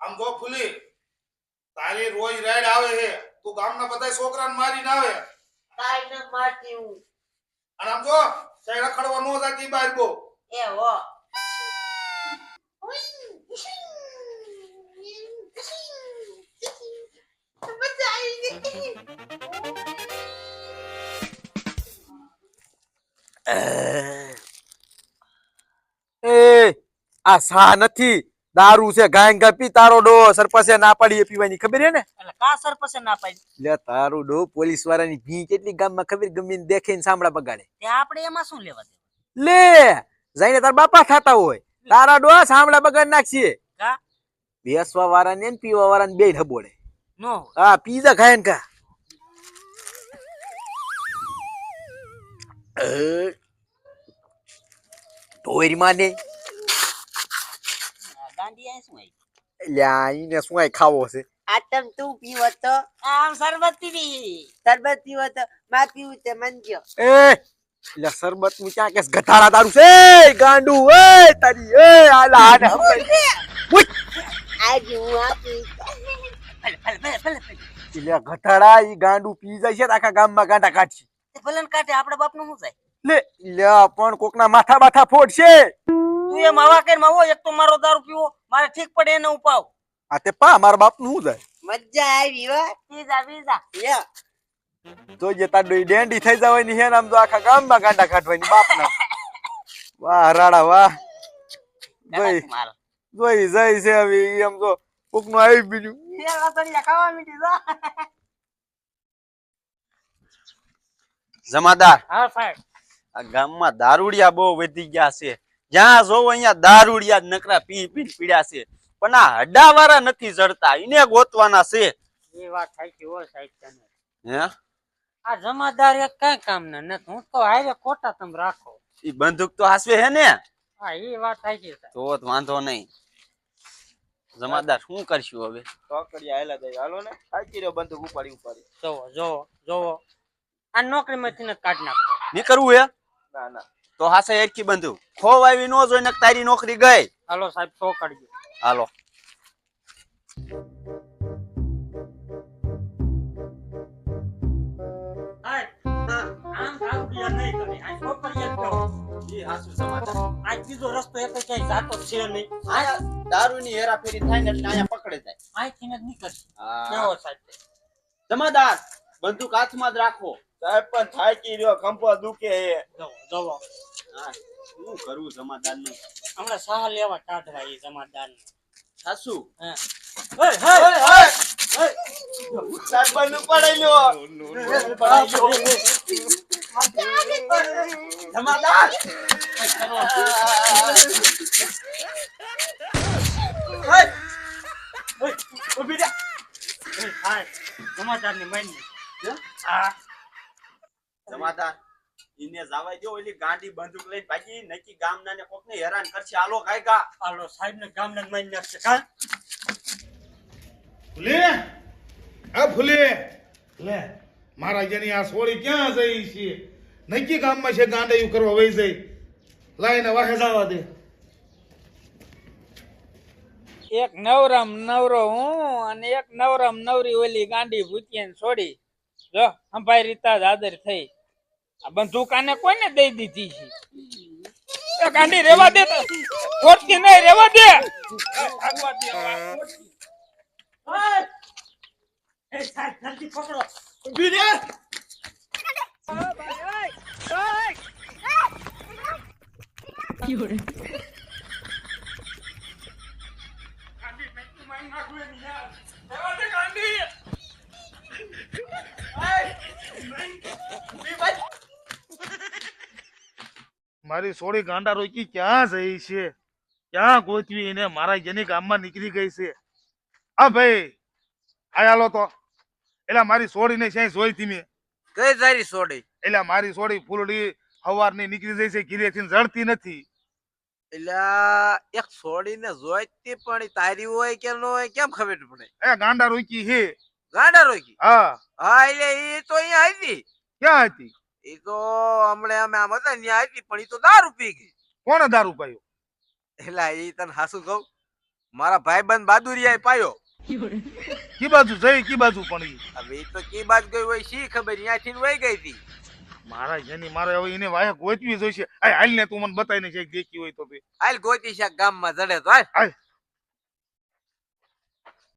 આમ જો ફૂલી તારી રોજ રાઈડ આવે છે તું ગામના બધા છોકરાને મારીને આવે. કાંઈ ન મારતી હું. અને આમ જો સાઈડ રખડવા નો જાતી બાર બહુ. એ હો. એ આ સા નથી દારૂ છે ગાય ગાય પી તારો ડો સરપંચે ના પાડી એ પીવાની ખબર હે ને? કા સરપસે ના પાડી? લે તારો ડો પોલીસ વાળાની ભી કેટલી ગામમાં ખબર ગમી દેખે ને સાંભળા બગાડે. તે આપણે એમાં શું લેવા દે લે જઈને તાર બાપા થતા હોય. તારા ડો સાંભળા બગાડ નાખીએ કા? બેસવા વાળા ને પીવા વાળા ને બે ઢબોડે નો હા પીઝા ખાય ને કા. ઢોરી માને ગાંડી આ શું આવી લ્યા ઈને શું આય ખાવો છે આટમ તું પીવો તો આમ શરબત પીવી શરબત પીવો તો માં પીવું તે મંજો એ લે શરબતનું ક્યાં કેસ ગધાડા તારું છે ગાંડુ એ તારી એ આલા આને હમ! આજ હું આપી ભલે ભલે ભલે ભલે. લે ગધાડા ઈ ગાંડુ પી જાય છે આખા ગામમાં ગાંડા કાઢશે ભલે ને કાંઠે આપણે બાપનું શું થાય લે લે પણ કોકના માથા બાથા ફોડશે તું એમ હવા કે માવો એક તો મારો દારૂ પીવો મારે ઠીક પડે એને ઉપાવ. આ તે પા મારા બાપનું શું જાય મજા આવી હો. Pizza pizza. લ્યો. તો જે તાર ડોઈ ડેંડી થઈ જવાની હે ને આમ તો આખા ગામમાં ગાંડા કાઢવાની બાપના. વાહ રાડા વાહ. જોઈ. જોઈ જઈ છે હવે એમ તો કોકનું આવી બીજું. ખાવા મીઠી જા જમાદાર હા સાહેબ. આ ગામમાં દારૂડિયા બહુ વધી ગયા છે. જ્યાં જોવો અહીંયા દારૂડિયા નકરા પી પી પીડ્યા છે. પણ આ હડાવાળા નથી જડતા એને ગોતવાના છે. એ વાત સાચી હોય સાહેબ તને હે? આ જમાદાર એક કઈ કામ ના નથી. હું તો હારે ખોટા તમે રાખો. ઈ બંદૂક તો હાસવે હે ને? હા એ વાત સાચી છે તો વાંધો નહીં. જમાદાર શું કરશું હવે? ચોકડિયા હેલા દઈ હાલો ને. થાકી રહ્યો બંદૂક ઉપાડી ઉપાડી. જોવો જોવો જોવો. આ નોકરી માંથી કાઢ નાખો. નીકળવું હે? ના ના. તો હાસે એડકી બંદૂક ખોવાવી નો જોઈને તારી નોકરી ગઈ. હાલો સાહેબ સો કાઢજો હાલો. એક હેરાફેરી થાય ને એટલે અહીંયા પકડે જાય. અહીંથી ને નીકળશે. હા. કેવો સાહેબ? જમાદાર બંદૂક હાથમાં જ રાખો. સાહેબ પણ થાકી રહ્યો? ખંભો દુખે હે. જવો જોવો. હા શું કરવું જમાદારનું હમણાં સાહ લેવા કાઢવા એ જમાદાર સાસુ? બંદૂક પડાઈ લ્યો જમાદાર! ઊભી રે. જમાદારની માની હા. જમાદાર. ઈને જવાય દો ઓલી ગાંડી બંદૂક લઈને ભાગી. નકી ગામના ને કોકને હેરાન કરશે. આલો સાહેબ ને ગામ ને નાખશે. કા? ફૂલી હા ફૂલી લે મારા જેની આ સોળી ક્યાં જઈ છે? નક્કી ગામમાં છે ગાંડાયું કરવા વહી જઈ. લાઈને વાહે જવા દે. એક નવરામ નવરો હું અને એક નવરામ નવરી ઓલી ગાંડી ભૂતિયાને છોડી જો સંભાઈ રીતા દાદર આદર થઈ. આ બંદૂક આને કોઈને દઈ દીધી છે? ગાંડી રેવા દે તો. ખોટકી નહીં રેવા દે. જલ્દી પકડો. મારી સોળી ગાંડા રોકી ક્યાં જઈ છે? ક્યાં ગોતવી એને? મારા જેની ગામમાં નીકળી ગઈ છે. હા ભાઈ આયાલો તો. એટલે મારી સોળીને ક્યાંય જોઈ હતી મેં. કઈ તારી સોડી એટલે મારી સોળી ફૂલડી હવારની નીકળી જઈ છે ઘીરેથી જડતી નથી. એટલે એક છોડીને જોઈતી પણ તારી હોય કે ન હોય કેમ ખબર પડે? એ ગાંડા રોકી હે ગાંડા રોકી? હા. હા એટલે એ તો અહીંયા આવી. ક્યાં હતી? એ તો હમણે અમે આમ હતા ન્યા આવી પણ એ તો દારૂ પી ગઈ. કોણે દારૂ પાયો? એલા એ તને હાસુ કહું મારા ભાઈબંધ બાદુરિયા પાયો. કી બાજુ? જઈ કી બાજુ પણ હવે એ તો કી બાજુ ગઈ હોય શી ખબર ત્યાંથી વહી ગઈ હતી મારા જેની મારે હવે એને વાયા ગોતવી જોઈશે. આ હાલ ને તું મને બતાવીને છે દેખી હોય તો તે. હાલ ગોતી છે ગામમાં જડે તો હાલ.